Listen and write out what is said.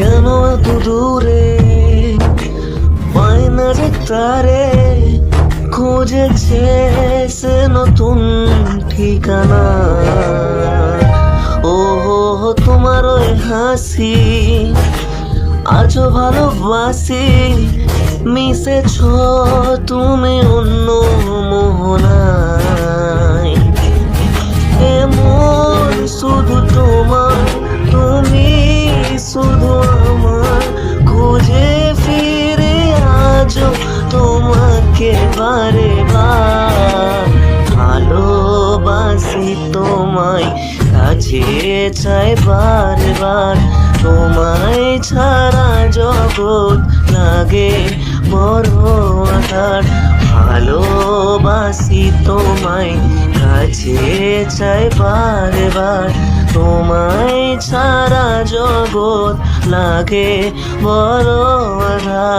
কেন এত দূরে? পায় যে তারে খুঁজেছে সে নতুন ঠিকানা। ও তোমার ওই হাসি, আজও ভালোবাসি, মিশেছ তুমি। তোমাকে বারে বার ভালোবাসি তোমায়, কাছে চাই বারবার। তোমায় ছাড়া জগৎ লাগে বড় আধার। ভালোবাসি তোমায়, কাছে চাই বারবার। তোমায় ছাড়া জগৎ লাগে বড় আধার।